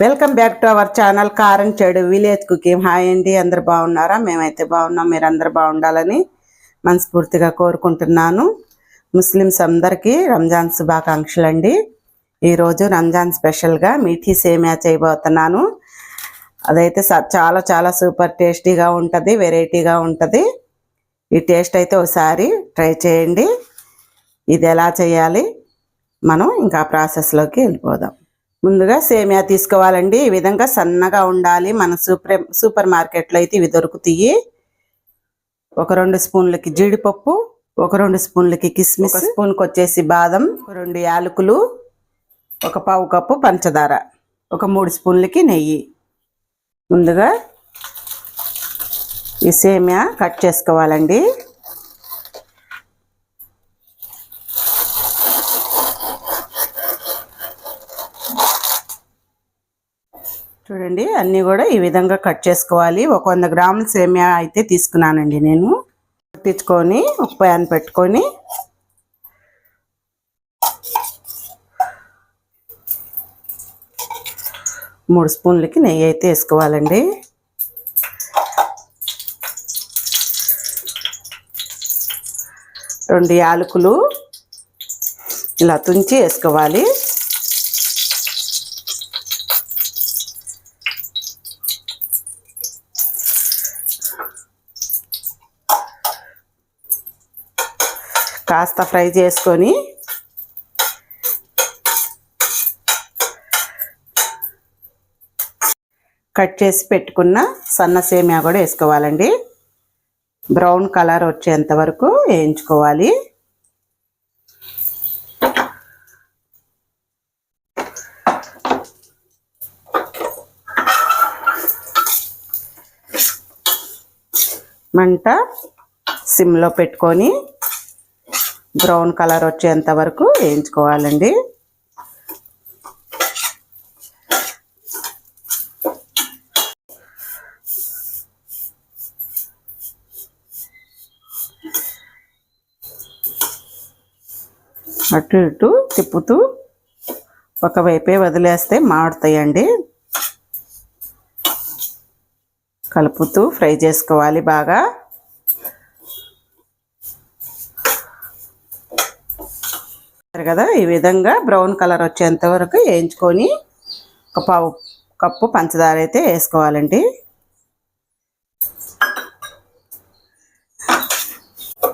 Welcome back to our channel Karamchedu village cooking. Hi అండి అందరు బాగున్నారా? మేమైతే బాగున్నాం మీరు అందరు బాగుండాలని మనస్ఫూర్తిగా కోరుకుంటున్నాను. ముస్లిమ్స్ అందరికీ రంజాన్ శుభాకాంక్షలు అండి ఈరోజు రంజాన్ స్పెషల్గా మీఠీ సేమియా చేయబోతున్నాను. అదైతే స- చాలా చాలా సూపర్ టేస్టీగా ఉంటుంది వెరైటీగా ఉంటుంది. ఈ టేస్ట్ అయితే ఒకసారి ట్రై చేయండి. ఇది ఎలా చేయాలి? మనం ఇంకా ప్రాసెస్లోకి వెళ్ళిపోదాం. ముందుగా సేమియా తీసుకోవాలండి. ఈ విధంగా సన్నగా ఉండాలి. మన సూపర్ సూపర్ మార్కెట్లో అయితే ఇవి దొరుకుతాయి. ఒక రెండు స్పూన్లకి జీడిపప్పు ఒక రెండు స్పూన్లకి కిస్మిస్ స్పూన్కి వచ్చేసి బాదం ఒక రెండు యాలకులు ఒక పావు కప్పు పంచదార ఒక మూడు స్పూన్లకి నెయ్యి. ముందుగా ఈ సేమియా కట్ చేసుకోవాలండి. చూడండి అన్నీ కూడా ఈ విధంగా కట్ చేసుకోవాలి. ఒక వంద గ్రాముల సేమియా అయితే తీసుకున్నానండి నేను. పట్టించుకొని ఒక ప్యాన్ పెట్టుకొని మూడు స్పూన్లకి నెయ్యి అయితే వేసుకోవాలండి. రెండు యాలకులు ఇలా తుంచి వేసుకోవాలి. కాస్త ఫ్రై చేసుకొని కట్ చేసి పెట్టుకున్న సన్న సేమియా కూడా వేసుకోవాలండి. బ్రౌన్ కలర్ వచ్చేంత వరకు వేయించుకోవాలి. మంట సిమ్లో పెట్టుకొని బ్రౌన్ కలర్ వచ్చేంత వరకు వేయించుకోవాలండి. అటు ఇటు తిప్పుతూ ఒకవైపే వదిలేస్తే మాడుతాయండి. కలుపుతూ ఫ్రై చేసుకోవాలి బాగా. కదా? ఈ విధంగా బ్రౌన్ కలర్ వచ్చేంత వరకు వేయించుకొని ఒక పావు కప్పు పంచదార అయితే వేసుకోవాలండి.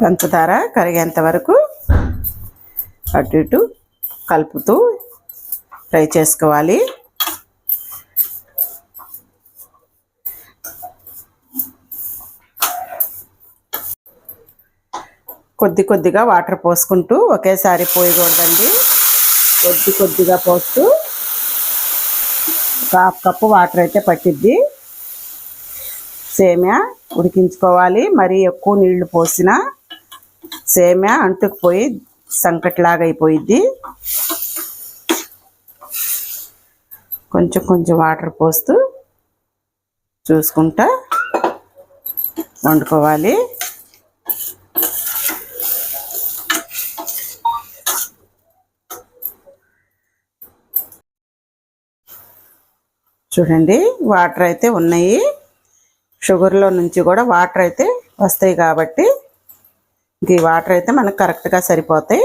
పంచదార కరిగేంత వరకు అటు ఇటు కలుపుతూ ఫ్రై చేసుకోవాలి. కొద్ది కొద్దిగా వాటర్ పోసుకుంటూ ఒకేసారి పోయకూడదండి. కొద్ది కొద్దిగా పోస్తూ ఒక హాఫ్ కప్పు వాటర్ అయితే పట్టిద్ది. సేమ్యా ఉడికించుకోవాలి. మరీ ఎక్కువ నీళ్ళు పోసినా సేమ్యా అంటుకుపోయి సంకట్లాగా అయిపోయిద్ది. కొంచెం కొంచెం వాటర్ పోస్తూ చూసుకుంటా వండుకోవాలి. చూడండి వాటర్ అయితే ఉన్నాయి. షుగర్లో నుంచి కూడా వాటర్ అయితే వస్తాయి కాబట్టి ఈ వాటర్ అయితే మనకు కరెక్ట్గా సరిపోతాయి.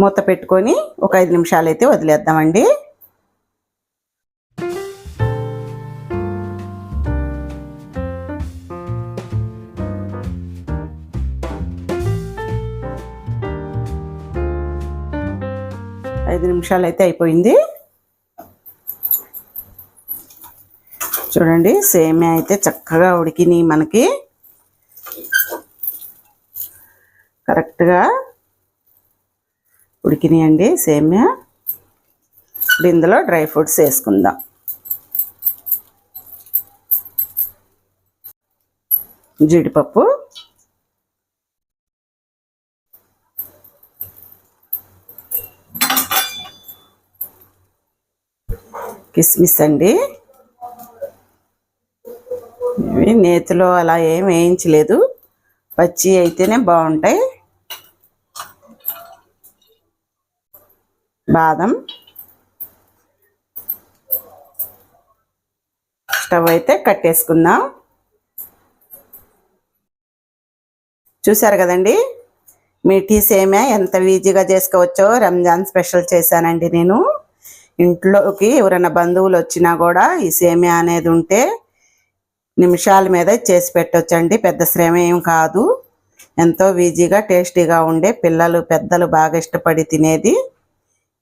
మూత పెట్టుకొని ఒక ఐదు నిమిషాలు అయితే వదిలేద్దామండి. ఐదు నిమిషాలు అయితే అయిపోయింది. చూడండి సేమియా అయితే చక్కగా ఉడికినాయి మనకి. కరెక్ట్గా ఉడికినాయండి సేమియా ఇప్పుడు ఇందులో డ్రై ఫ్రూట్స్ వేసుకుందాం. జీడిపప్పు. కిస్మిస్ అండి. ఇవి నేతిలో అలా ఏం వేయించలేదు. పచ్చి అయితేనే బాగుంటాయి. బాదం. స్టవ్ అయితే కట్టేసుకుందాం చూసారు కదండి? మీఠీ సేమే ఎంత ఈజీగా చేసుకోవచ్చో రంజాన్ స్పెషల్ చేశానండి నేను. ఇంట్లోకి ఎవరైనా బంధువులు వచ్చినా కూడా ఈ సేమియా అనేది ఉంటే నిమిషాల మీద చేసి పెట్టొచ్చండి. పెద్ద శ్రమ ఏం కాదు. ఎంతో ఈజీగా టేస్టీగా ఉండే పిల్లలు పెద్దలు బాగా ఇష్టపడి తినేది.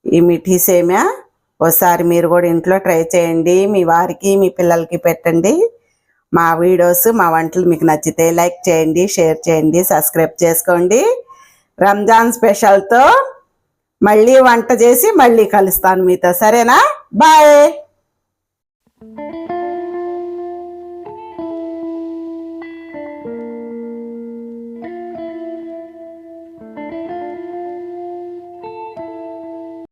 ఈ మిఠీ సేమియా ఒకసారి మీరు కూడా ఇంట్లో ట్రై చేయండి. మీ వారికి మీ పిల్లలకి పెట్టండి. మా వీడియోస్ మా వంటలు మీకు నచ్చితే లైక్ చేయండి షేర్ చేయండి సబ్స్క్రైబ్ చేసుకోండి. రంజాన్ స్పెషల్తో మళ్ళీ వంట చేసి మళ్ళీ కలుస్తాను మీతో. సరేనా? బాయ్!